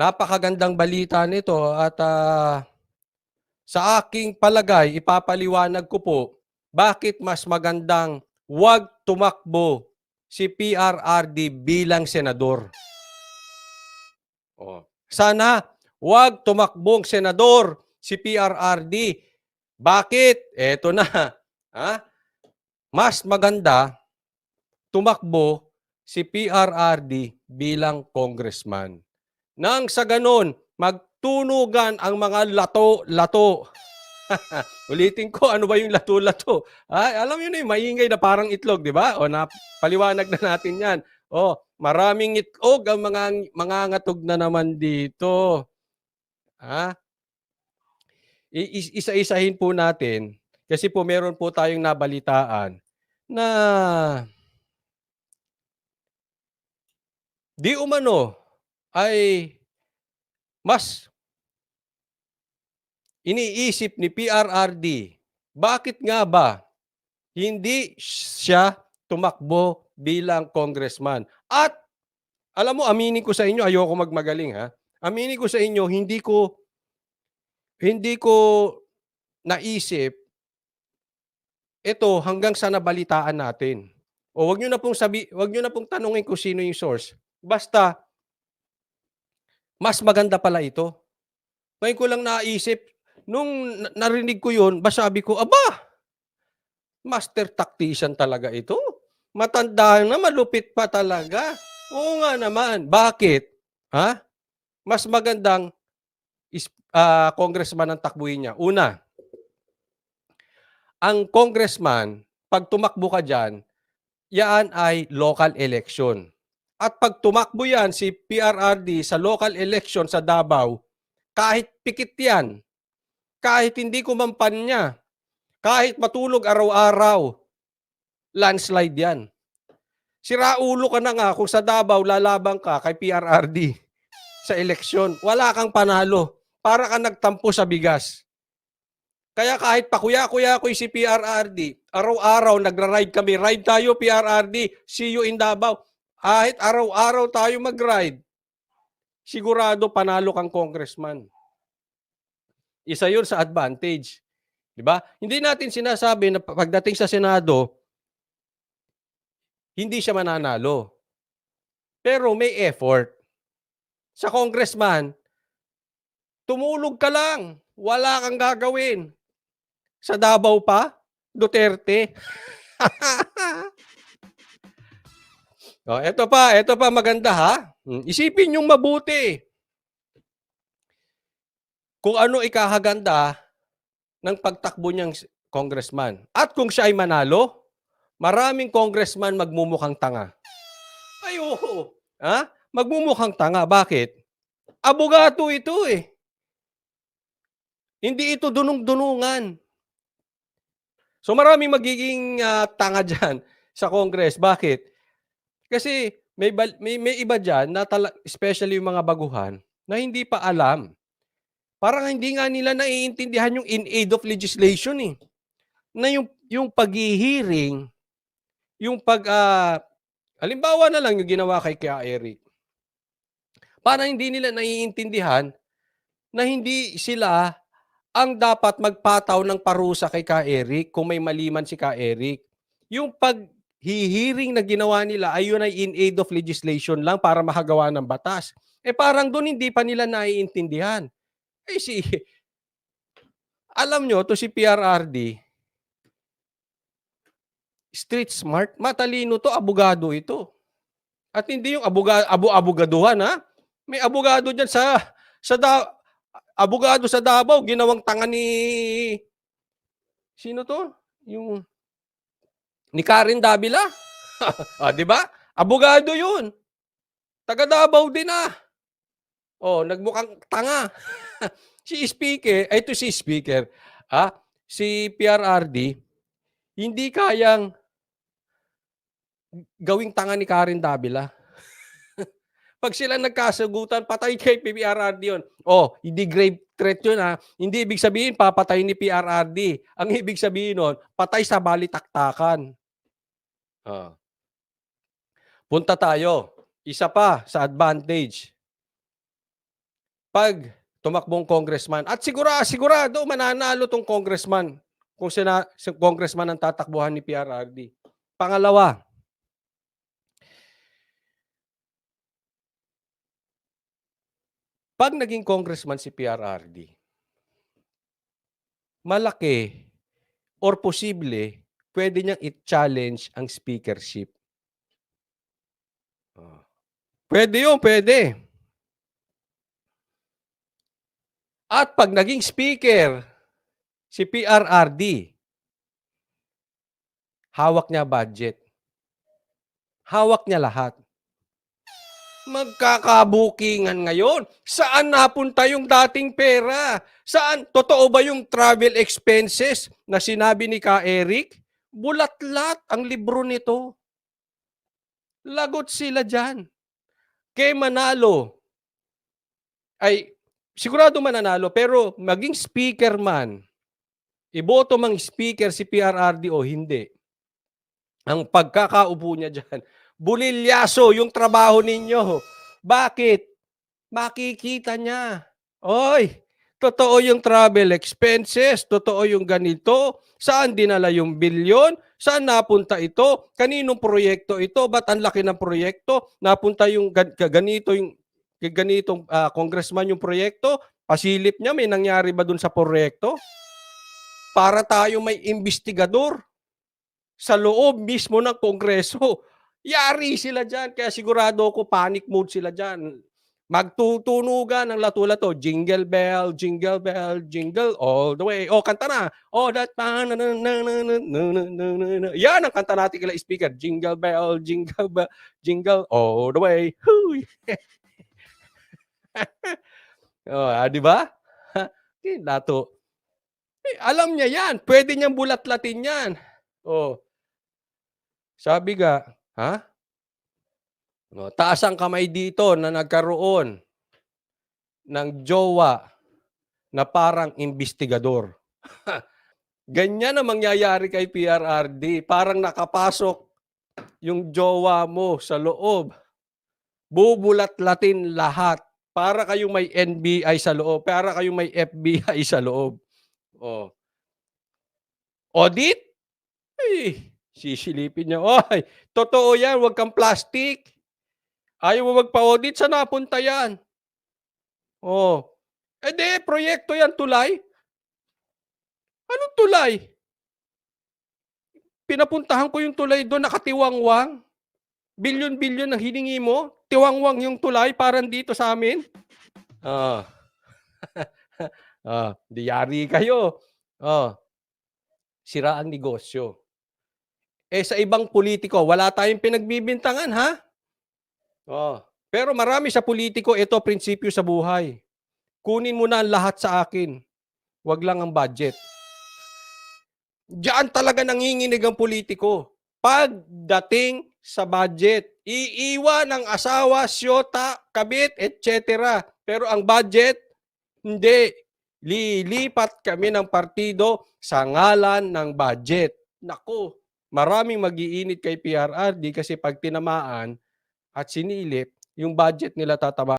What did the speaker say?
napakagandang balita nito at ah, sa aking palagay, ipapaliwanag ko po bakit mas magandang wag tumakbo si PRRD bilang senador. Oh. Sana wag tumakbong senador si PRRD. Bakit? Eto na. Ha? Mas maganda tumakbo si PRRD bilang congressman. Nang sa ganon, magtunugan ang mga lato-lato. Ulitin ko, ano ba yung lato-lato? Ah, alam na yung maingay na parang itlog, di ba? O, napaliwanag na natin yan. O, maraming itlog ang mga, mga ngatog na naman dito. Ha? Isa-isahin po natin kasi po meron po tayong nabalitaan na di umano ay mas iniisip ni PRRD, bakit nga ba hindi siya tumakbo bilang congressman? At alam mo, aminin ko sa inyo, ayoko magmagaling ha. Aminin ko sa inyo, hindi ko hindi ko naisip ito hanggang sa nabalitaan natin. O wag niyo na pong sabi, wag niyo na pong tanungin kung sino yung source. Basta mas maganda pala ito. Ngayon ko lang naisip, nung na- narinig ko yun, ba sabi ko, aba, master tactician talaga ito. Matanda na, malupit pa talaga. Oo nga naman. Bakit? Ha? Mas magandang is, ah, congressman ang takbuhin niya. Una, ang congressman, pag tumakbo ka dyan, yan ay local election. At pag tumakbo yan si PRRD sa local election sa Davao, kahit pikit yan, kahit hindi kumampan niya, kahit matulog araw-araw, landslide yan. Siraulo ka na nga kung sa Davao lalabang ka kay PRRD sa eleksyon. Wala kang panalo. Para ka nagtampo sa bigas. Kaya kahit pakuya-kuya ko si PRRD, araw-araw nagra-ride kami. Ride tayo PRRD, see you in Davao. Kahit araw-araw tayo mag-ride, sigurado panalo kang congressman. Isa yun sa advantage. Di ba? Hindi natin sinasabi na pagdating sa Senado, hindi siya mananalo. Pero may effort. Sa congressman, tumulog ka lang. Wala kang gagawin. Sa Davao pa, Duterte. oh, eto pa, eto pa maganda ha. Hmm, Isipin yung mabuti. Kung ano ikahaganda ng pagtakbo niyang congressman. At kung siya ay manalo, maraming congressman magmumukhang tanga. Ay, oo. Ha? Magmumukhang tanga. Bakit? Abogado ito eh. Hindi ito dunong-dunungan. So maraming magiging ah, tanga dyan sa Congress. Bakit? Kasi may, may, may iba dyan, na tala- especially yung mga baguhan, na hindi pa alam. Parang hindi nga nila naiintindihan yung in aid of legislation eh. Na yung, yung paghihiring, yung pag, ah, halimbawa na lang yung ginawa kay Kaya Eric. Parang hindi nila naiintindihan na hindi sila ang dapat magpataw ng parusa kay Ka Eric kung may maliman si Ka Eric. Yung paghihiring na ginawa nila ay yun ay in aid of legislation lang para makagawa ng batas. Eh parang doon hindi pa nila naiintindihan. Eh si, alam nyo, to si PRRD, street smart, matalino to, abogado ito. At hindi yung abuga, abu-abugaduhan ha. May abogado dyan sa, sa da, abogado sa Davao, ginawang tanga ni, sino to? Yung, ni Karen Davila. ah, di ba? Abogado yun. Taga Davao din ah. Oh, nagmukhang tanga. si speaker, ay ito si speaker, ah, si PRRD, hindi kayang gawing tanga ni Karen Davila. Pag sila nagkasagutan, patay kay PRRD yun. Oh, hindi grave threat yun ha. Hindi ibig sabihin papatay ni PRRD. Ang ibig sabihin nun, patay sa balitaktakan. Ah. Punta tayo. Isa pa sa advantage. 'pag tumakbong congressman at sigura sigurado mananalo 'tong congressman kung sina si congressman ang tatakbuhan ni PRRD. Pangalawa Pag naging congressman si PRRD malaki or posible puwede niyang i-challenge ang speakership. Oh. Puwede 'yun, puwede. At 'pag naging speaker si PRRD hawak niya budget. Hawak niya lahat. Magkakabukingan ngayon. Saan napunta yung dating pera? Saan? Totoo ba yung travel expenses na sinabi ni Ka Eric? Bulatlat ang libro nito. Lagot sila diyan. Kay manalo ay sigurado mananalo pero maging speaker man, iboto mang speaker si PRRD o hindi, ang pagkakaupo niya diyan, bulilyaso yung trabaho ninyo. Bakit? Makikita niya. Oy, totoo yung travel expenses, totoo yung ganito, saan dinala yung bilyon, saan napunta ito, kaninong proyekto ito, ba't ang laki ng proyekto, napunta yung ganito yung ganitong ah, congressman yung proyekto, pasilip niya, may nangyari ba dun sa proyekto? Para tayo may investigador sa loob mismo ng kongreso. Yari sila dyan. Kaya sigurado ako panic mode sila dyan. Magtutunugan ng lato-lato. Jingle bell, jingle bell, jingle all the way. Oh, kanta na. Oh, that na na na na na na na na. Yan ang kanta natin kila speaker. Jingle bell, jingle bell, jingle all the way. Huy. oh, ah, di ba? Eh, Dato. Eh, alam niya yan. Pwede niyang bulat-latin yan. Oh. Sabi ga, ha? Oh, taas ang kamay dito na nagkaroon ng jowa na parang investigador. Ganyan ang mangyayari kay PRRD. Parang nakapasok yung jowa mo sa loob. Bubulat-latin lahat. Para kayong may NBI sa loob. Para kayong may FBI sa loob. Oh. Audit? Ay, sisilipin niya. Oy, totoo yan. Huwag kang plastic. Ayaw mo magpa-audit. Saan napunta yan? Oh. Eh di, proyekto yan, tulay. Anong tulay? Pinapuntahan ko yung tulay doon, nakatiwangwang. Bilyon-bilyon ang hiningi mo. Tiwangwang yung tulay, parang dito sa amin. Ah. ah, di yari kayo. Oh. Sira ang negosyo. Eh sa ibang politiko, wala tayong pinagbibintangan, ha? Oh. Pero marami sa politiko, ito prinsipyo sa buhay. Kunin mo na ang lahat sa akin. Wag lang ang budget. Diyan talaga nanginginig ang politiko. Pagdating sa budget, iiwan ng asawa, syota, kabit, etc. Pero ang budget, hindi. Lilipat kami ng partido sa ngalan ng budget. Nako, maraming magiinit kay PRRD kasi pag tinamaan at sinilip, yung budget nila tataba